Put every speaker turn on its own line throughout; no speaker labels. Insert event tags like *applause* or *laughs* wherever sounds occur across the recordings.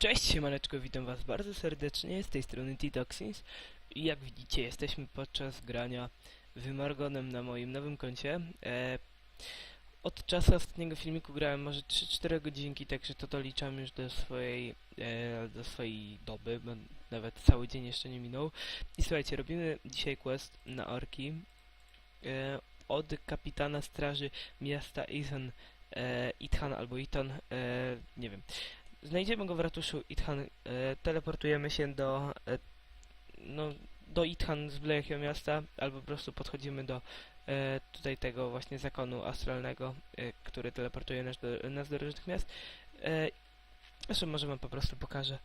Cześć siemaneczko, witam was bardzo serdecznie, z tej strony T-Toxins i jak widzicie jesteśmy podczas grania Wymargonem na moim nowym koncie. E, od czasu ostatniego filmiku grałem może 3-4 godzinki, także to doliczam już do swojej, e, do swojej doby, bo nawet cały dzień jeszcze nie minął. I słuchajcie, robimy dzisiaj quest na orki e, od kapitana straży miasta Ethan, e, Ithan albo Iton, e, nie wiem. Znajdziemy go w ratuszu Ithan, e, teleportujemy się do e, no, do Ithan z Blejakiego miasta, albo po prostu podchodzimy do e, tutaj tego właśnie zakonu astralnego, e, który teleportuje nas do, nas do różnych miast. E, zresztą może wam po prostu pokażę.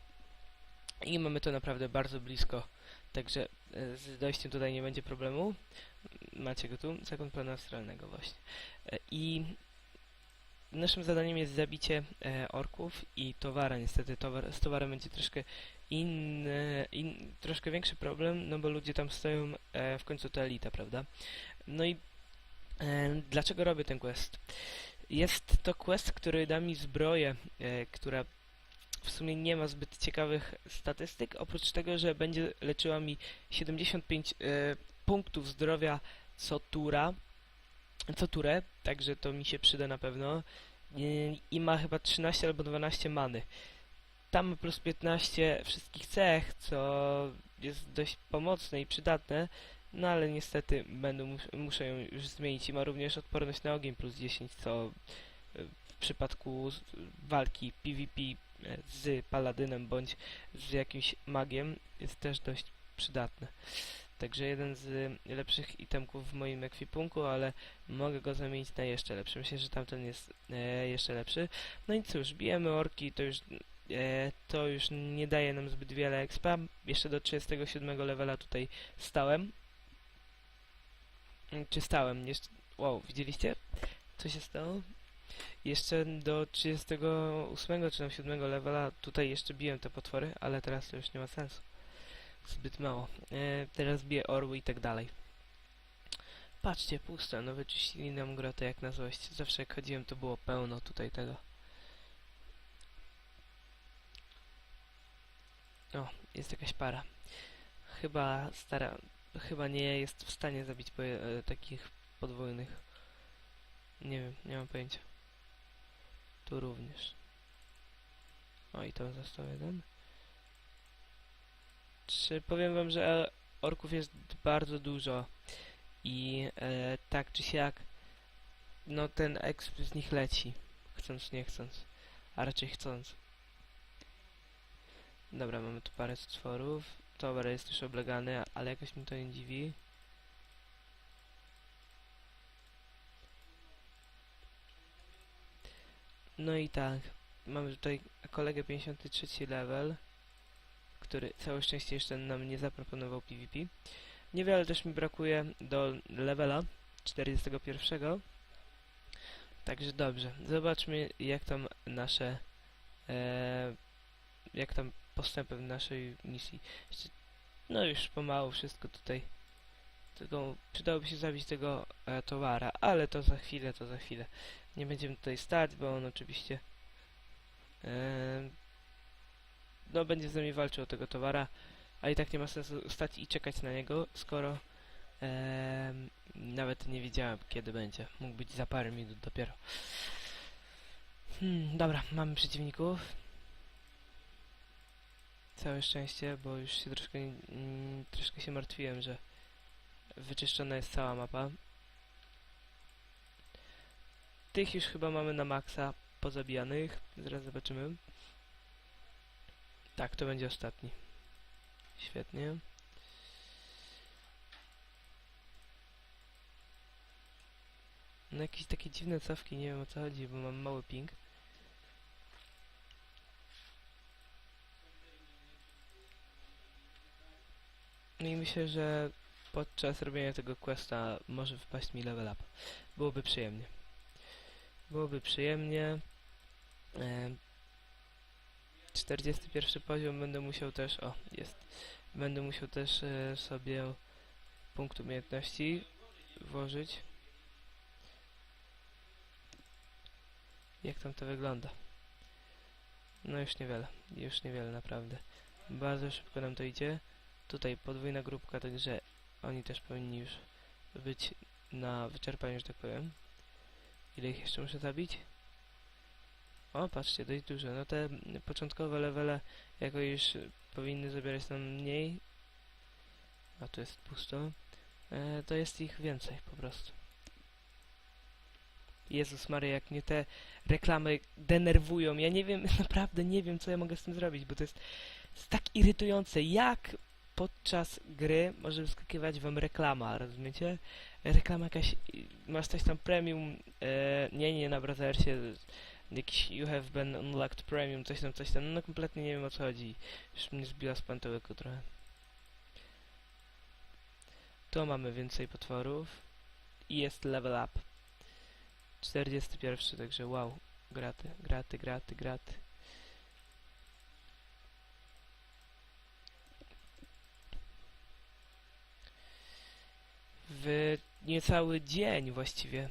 I mamy to naprawdę bardzo blisko, także e, z dojściem tutaj nie będzie problemu. Macie go tu, zakon planu astralnego właśnie. E, I Naszym zadaniem jest zabicie e, orków i towara. Niestety towar, z towarem będzie troszkę inny, in, troszkę większy problem, no bo ludzie tam stoją e, w końcu to elita, prawda? No i e, dlaczego robię ten quest? Jest to quest, który da mi zbroję, e, która w sumie nie ma zbyt ciekawych statystyk, oprócz tego, że będzie leczyła mi 75 e, punktów zdrowia co tura, co turę, także to mi się przyda na pewno. I, ma chyba 13 albo 12 many. Tam ma plus 15 wszystkich cech, co jest dość pomocne i przydatne, no ale niestety będę mus muszę ją już zmienić. I ma również odporność na ogień plus 10, co e, w przypadku walki PvP e, z paladynem bądź z jakimś magiem jest też dość przydatne. Także jeden z lepszych itemków w moim ekwipunku, ale mogę go zamienić na jeszcze lepszy. Myślę, że tamten jest e, jeszcze lepszy. No i cóż, bijemy orki, to już, e, to już nie daje nam zbyt wiele expa. Jeszcze do 37 levela tutaj stałem. Mm, Czy stałem? Jeszcze, wow, widzieliście? Co się stało? Jeszcze do 38 czy tam 7 levela tutaj jeszcze biłem te potwory, ale teraz to już nie ma sensu. Zbyt mało. E, teraz biję orły i tak dalej. Patrzcie, puste, no wyczyścili nam grotę jak na złość. Zawsze jak chodziłem to było pełno tutaj tego. O, jest jakaś para. Chyba stara, chyba nie jest w stanie zabić e, takich podwójnych. Nie wiem, nie mam pojęcia. Tu również. O, i tam został jeden. Czy powiem wam, że e, orków jest bardzo dużo i e, tak czy siak no ten exp z nich leci, chcąc nie chcąc, a raczej chcąc. Dobra, mamy tu parę stworów, towar jest już oblegany, ale jakoś mi to nie dziwi. No i tak, mamy tutaj kolegę 53 level który całe szczęście jeszcze nam nie zaproponował PvP. Niewiele też mi brakuje do levela 41. Także dobrze. Zobaczmy jak tam nasze e, jak tam postępy w naszej misji. No już pomału wszystko tutaj. Tylko przydałoby się zabić tego e, towara, ale to za chwilę, to za chwilę. Nie będziemy tutaj stać, bo on oczywiście e, no będzie z nami walczył o tego towara, a i tak nie ma sensu stać i czekać na niego, skoro em, nawet nie wiedziałem kiedy będzie. Mógł być za parę minut dopiero. Hmm, dobra, mamy przeciwników. Całe szczęście, bo już się troszkę, mm, troszkę się martwiłem, że wyczyszczona jest cała mapa. Tych już chyba mamy na maksa pozabijanych. Zaraz zobaczymy. Tak, to będzie ostatni. Świetnie. No jakieś takie dziwne cofki, nie wiem o co chodzi, bo mam mały ping. No i myślę, że podczas robienia tego questa może wpaść mi level up. Byłoby przyjemnie. Byłoby przyjemnie. Em, 41 poziom będę musiał też, o jest, będę musiał też e, sobie punkt umiejętności włożyć. Jak tam to wygląda? No już niewiele, już niewiele naprawdę. Bardzo szybko nam to idzie. Tutaj podwójna grupka, także oni też powinni już być na wyczerpaniu, że tak powiem. Ile ich jeszcze muszę zabić? O, patrzcie, dość dużo. No te początkowe levele jako już powinny zabierać nam mniej. A tu jest pusto. E, to jest ich więcej po prostu. Jezus Maria, jak mnie te reklamy denerwują. Ja nie wiem, *laughs* naprawdę nie wiem, co ja mogę z tym zrobić, bo to jest, jest tak irytujące. Jak podczas gry może wyskakiwać wam reklama, rozumiecie? Reklama jakaś, masz coś tam premium, e, nie, nie na browsersie, jakiś you have been unlocked premium, coś tam, coś tam, no kompletnie nie wiem o co chodzi. Już mnie zbiła z pantełyku trochę. Tu mamy więcej potworów i jest level up. 41, także wow, graty, graty, graty, graty. W niecały dzień właściwie.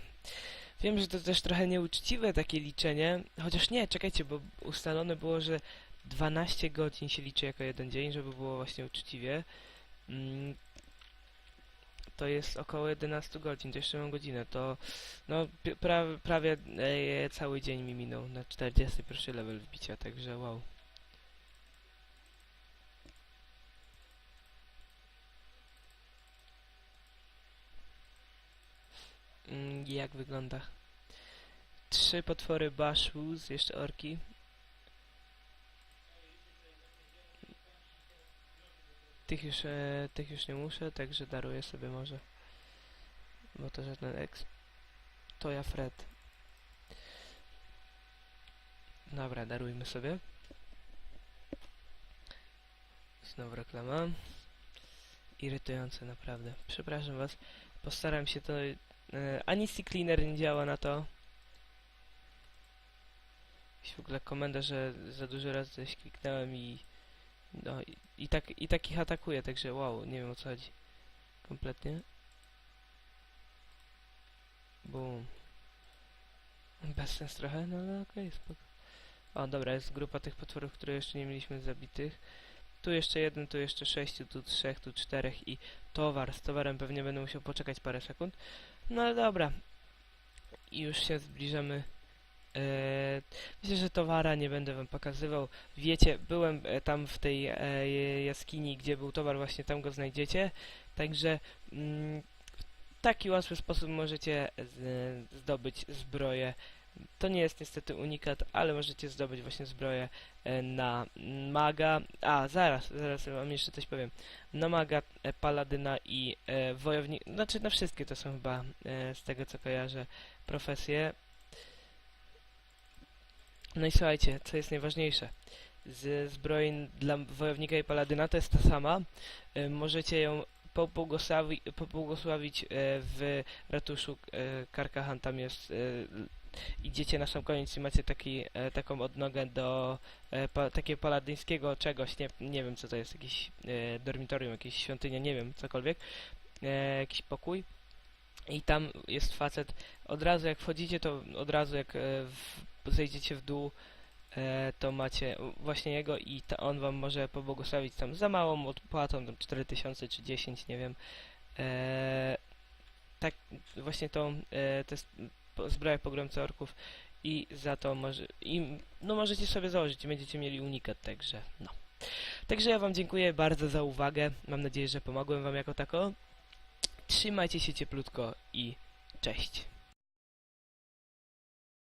Wiem, że to też trochę nieuczciwe takie liczenie, chociaż nie, czekajcie, bo ustalone było, że 12 godzin się liczy jako jeden dzień, żeby było właśnie uczciwie. Mm, to jest około 11 godzin, to jeszcze mam godzinę, to no pra, prawie e, cały dzień mi minął na 41 level wbicia, także wow. Jak wygląda? Trzy potwory Bashwoos, jeszcze orki. Tych już, e, tych już nie muszę, także daruję sobie może. Bo to żaden ex. To ja Fred. Dobra, darujmy sobie. Znowu reklama. Irytujące naprawdę. Przepraszam was. Postaram się to... E, ani C Cleaner nie działa na to. Jeśli w ogóle komenda, że za dużo razy coś kliknąłem i... No i, i tak i tak ich atakuje, także wow, nie wiem o co chodzi. Kompletnie. Boom. Bez sens trochę, no ale okej, spoko. O, dobra, jest grupa tych potworów, które jeszcze nie mieliśmy zabitych. Tu jeszcze jeden, tu jeszcze sześciu, tu trzech, tu czterech i towar. Z towarem pewnie będę musiał poczekać parę sekund. No ale dobra. Już się zbliżamy. Eee, myślę, że towara nie będę wam pokazywał. Wiecie, byłem e, tam w tej e, jaskini, gdzie był towar, właśnie tam go znajdziecie. Także mm, w taki łatwy sposób możecie zdobyć zbroję. To nie jest niestety unikat, ale możecie zdobyć właśnie zbroję e, na maga. A, zaraz, zaraz wam jeszcze coś powiem. Na maga, e, paladyna i e, wojownika. Znaczy na wszystkie to są chyba, e, z tego co kojarzę, profesje. No i słuchajcie, co jest najważniejsze. Z zbroi dla wojownika i paladyna to jest ta sama. E, możecie ją pobłogosławi, e, w ratuszu e, Karkahan. Tam jest... E, idziecie na sam koniec i macie taki, e, taką odnogę do e, pa, takiego paladyńskiego czegoś. Nie, nie wiem co to jest. Jakiś e, dormitorium, jakieś świątynia, nie wiem, cokolwiek. E, jakiś pokój. I tam jest facet. Od razu jak wchodzicie, to od razu jak e, w, zejdziecie w dół, e, to macie właśnie jego i on wam może pobłogosławić tam za małą odpłatą, tam 4000 czy 10, nie wiem. E, tak, właśnie to, e, to jest po- zbroja pogromcy orków i za to może, i, no możecie sobie założyć będziecie mieli unikat, także no. Także ja wam dziękuję bardzo za uwagę, mam nadzieję, że pomogłem wam jako tako. Trzymajcie się cieplutko i cześć.